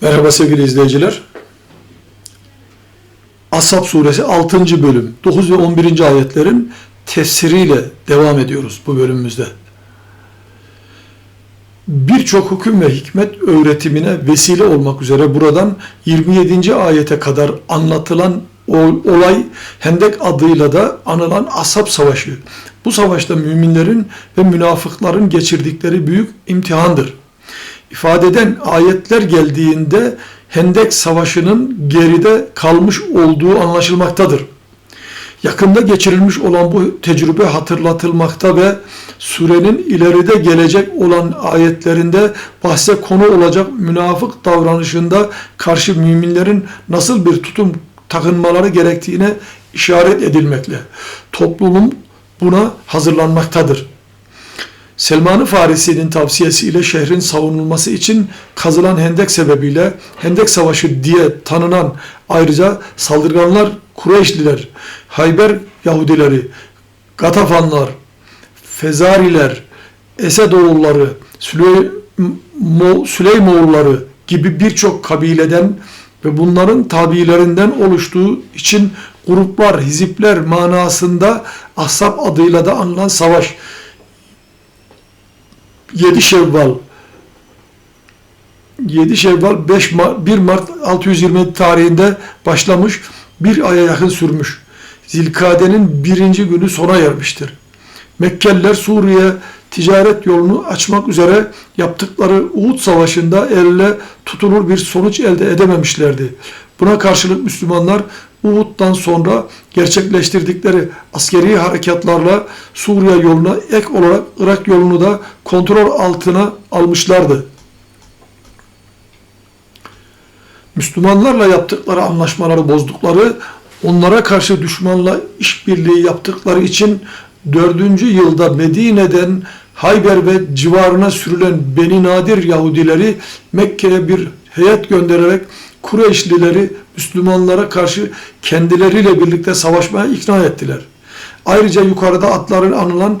Merhaba sevgili izleyiciler. Ashab suresi 6. bölüm 9 ve 11. ayetlerin tefsiriyle devam ediyoruz bu bölümümüzde. Birçok hüküm ve hikmet öğretimine vesile olmak üzere buradan 27. ayete kadar anlatılan ol- olay Hendek adıyla da anılan Ashab Savaşı. Bu savaşta müminlerin ve münafıkların geçirdikleri büyük imtihandır ifade eden ayetler geldiğinde Hendek Savaşı'nın geride kalmış olduğu anlaşılmaktadır. Yakında geçirilmiş olan bu tecrübe hatırlatılmakta ve surenin ileride gelecek olan ayetlerinde bahse konu olacak münafık davranışında karşı müminlerin nasıl bir tutum takınmaları gerektiğine işaret edilmekle. Toplum buna hazırlanmaktadır. Selman-ı Farisi'nin tavsiyesiyle şehrin savunulması için kazılan hendek sebebiyle Hendek Savaşı diye tanınan ayrıca saldırganlar Kureyşliler, Hayber Yahudileri, Gatafanlar, Fezariler, Esedoğulları, Süleymo, Süleymoğulları gibi birçok kabileden ve bunların tabilerinden oluştuğu için gruplar, hizipler manasında Ahzab adıyla da anılan savaş 7 Şevval 7 Şevval 5 Mart, 1 Mart 627 tarihinde başlamış bir aya yakın sürmüş. Zilkade'nin birinci günü sona ermiştir. Mekkeliler Suriye ticaret yolunu açmak üzere yaptıkları Uhud Savaşı'nda elle tutulur bir sonuç elde edememişlerdi. Buna karşılık Müslümanlar Uhud'dan sonra gerçekleştirdikleri askeri harekatlarla Suriye yoluna ek olarak Irak yolunu da kontrol altına almışlardı. Müslümanlarla yaptıkları anlaşmaları bozdukları, onlara karşı düşmanla işbirliği yaptıkları için 4. yılda Medine'den Hayber ve civarına sürülen Beni Nadir Yahudileri Mekke'ye bir heyet göndererek Kureyşlileri Müslümanlara karşı kendileriyle birlikte savaşmaya ikna ettiler. Ayrıca yukarıda atların anılan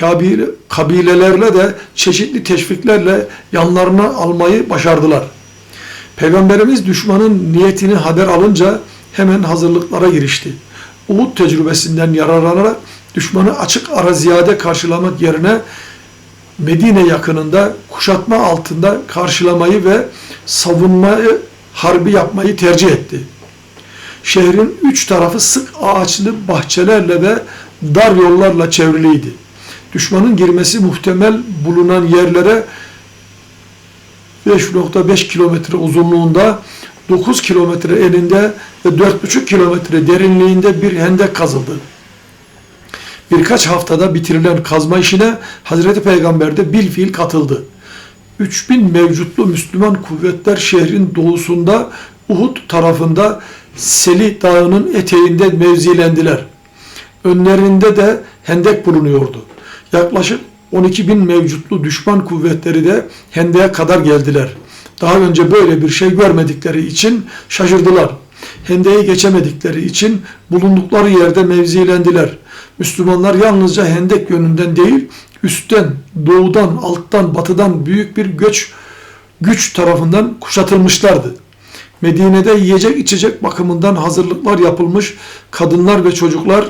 kabile, kabilelerle de çeşitli teşviklerle yanlarına almayı başardılar. Peygamberimiz düşmanın niyetini haber alınca hemen hazırlıklara girişti. Uhud tecrübesinden yararlanarak düşmanı açık ara ziyade karşılamak yerine Medine yakınında kuşatma altında karşılamayı ve savunmayı, harbi yapmayı tercih etti. Şehrin üç tarafı sık ağaçlı bahçelerle ve dar yollarla çevriliydi. Düşmanın girmesi muhtemel bulunan yerlere 5.5 kilometre uzunluğunda 9 kilometre eninde ve 4.5 kilometre derinliğinde bir hendek kazıldı. Birkaç haftada bitirilen kazma işine Hazreti Peygamber de bilfiil katıldı. 3000 mevcutlu Müslüman kuvvetler şehrin doğusunda Uhud tarafında Seli Dağı'nın eteğinde mevzilendiler. Önlerinde de hendek bulunuyordu. Yaklaşık 12 bin mevcutlu düşman kuvvetleri de hendeye kadar geldiler. Daha önce böyle bir şey görmedikleri için şaşırdılar. Hendeyi geçemedikleri için bulundukları yerde mevzilendiler. Müslümanlar yalnızca hendek yönünden değil, üstten, doğudan, alttan, batıdan büyük bir göç güç tarafından kuşatılmışlardı. Medine'de yiyecek içecek bakımından hazırlıklar yapılmış, kadınlar ve çocuklar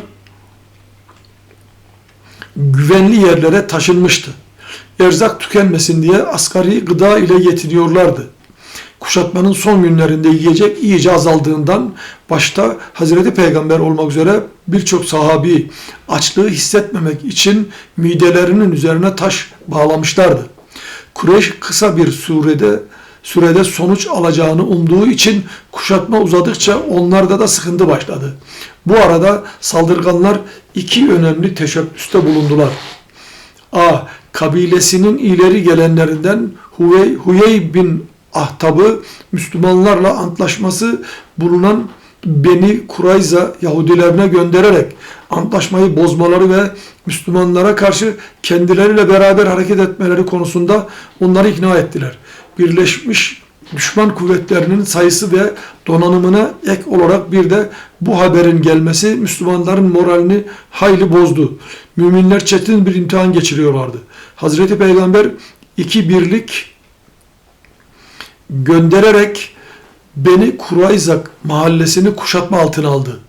güvenli yerlere taşınmıştı. Erzak tükenmesin diye asgari gıda ile yetiniyorlardı. Kuşatmanın son günlerinde yiyecek iyice azaldığından başta Hazreti Peygamber olmak üzere birçok sahabi açlığı hissetmemek için midelerinin üzerine taş bağlamışlardı. Kureyş kısa bir sürede sürede sonuç alacağını umduğu için kuşatma uzadıkça onlarda da sıkıntı başladı. Bu arada saldırganlar iki önemli teşebbüste bulundular. A. Kabilesinin ileri gelenlerinden Huyey, Huyey bin Ahtab'ı Müslümanlarla antlaşması bulunan Beni Kurayza Yahudilerine göndererek antlaşmayı bozmaları ve Müslümanlara karşı kendileriyle beraber hareket etmeleri konusunda onları ikna ettiler. Birleşmiş düşman kuvvetlerinin sayısı ve donanımına ek olarak bir de bu haberin gelmesi Müslümanların moralini hayli bozdu. Müminler çetin bir imtihan geçiriyorlardı. Hazreti Peygamber iki birlik göndererek Beni Kurayzak mahallesini kuşatma altına aldı.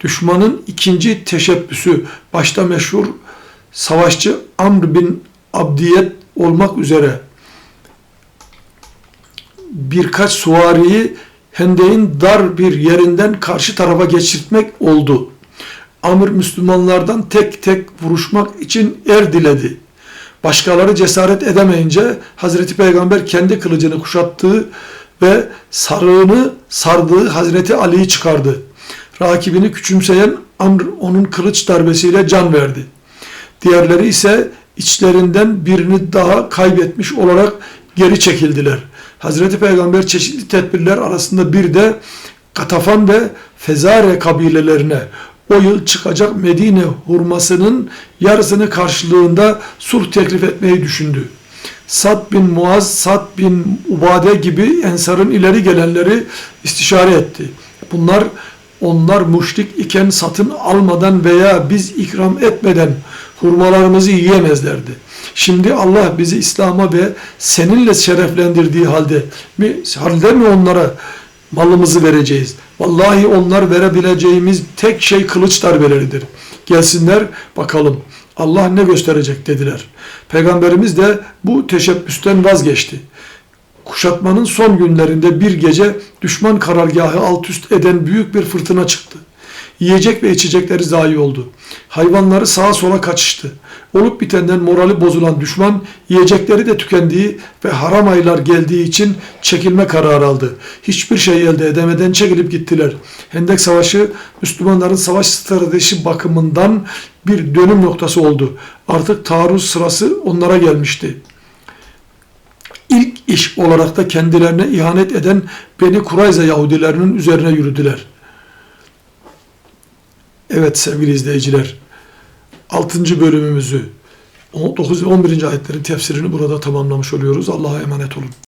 Düşmanın ikinci teşebbüsü başta meşhur savaşçı Amr bin Abdiyet olmak üzere birkaç suvariyi Hendeyin dar bir yerinden karşı tarafa geçirtmek oldu. Amr Müslümanlardan tek tek vuruşmak için er diledi. Başkaları cesaret edemeyince Hazreti Peygamber kendi kılıcını kuşattığı ve sarığını sardığı Hazreti Ali'yi çıkardı. Rakibini küçümseyen Amr onun kılıç darbesiyle can verdi. Diğerleri ise içlerinden birini daha kaybetmiş olarak geri çekildiler. Hazreti Peygamber çeşitli tedbirler arasında bir de Katafan ve Fezare kabilelerine o yıl çıkacak Medine hurmasının yarısını karşılığında sulh teklif etmeyi düşündü. Sad bin Muaz, Sad bin Ubade gibi ensarın ileri gelenleri istişare etti. Bunlar onlar müşrik iken satın almadan veya biz ikram etmeden hurmalarımızı yiyemezlerdi. Şimdi Allah bizi İslam'a ve seninle şereflendirdiği halde mi, halde mi onlara malımızı vereceğiz? Vallahi onlar verebileceğimiz tek şey kılıç darbeleridir. Gelsinler bakalım Allah ne gösterecek dediler. Peygamberimiz de bu teşebbüsten vazgeçti. Kuşatmanın son günlerinde bir gece düşman karargahı alt üst eden büyük bir fırtına çıktı. Yiyecek ve içecekleri zayi oldu. Hayvanları sağa sola kaçıştı. Olup bitenden morali bozulan düşman yiyecekleri de tükendiği ve haram aylar geldiği için çekilme kararı aldı. Hiçbir şey elde edemeden çekilip gittiler. Hendek Savaşı Müslümanların savaş stratejisi bakımından bir dönüm noktası oldu. Artık taarruz sırası onlara gelmişti. İlk iş olarak da kendilerine ihanet eden Beni Kurayza Yahudilerinin üzerine yürüdüler. Evet sevgili izleyiciler, 6. bölümümüzü 9 ve 11. ayetlerin tefsirini burada tamamlamış oluyoruz. Allah'a emanet olun.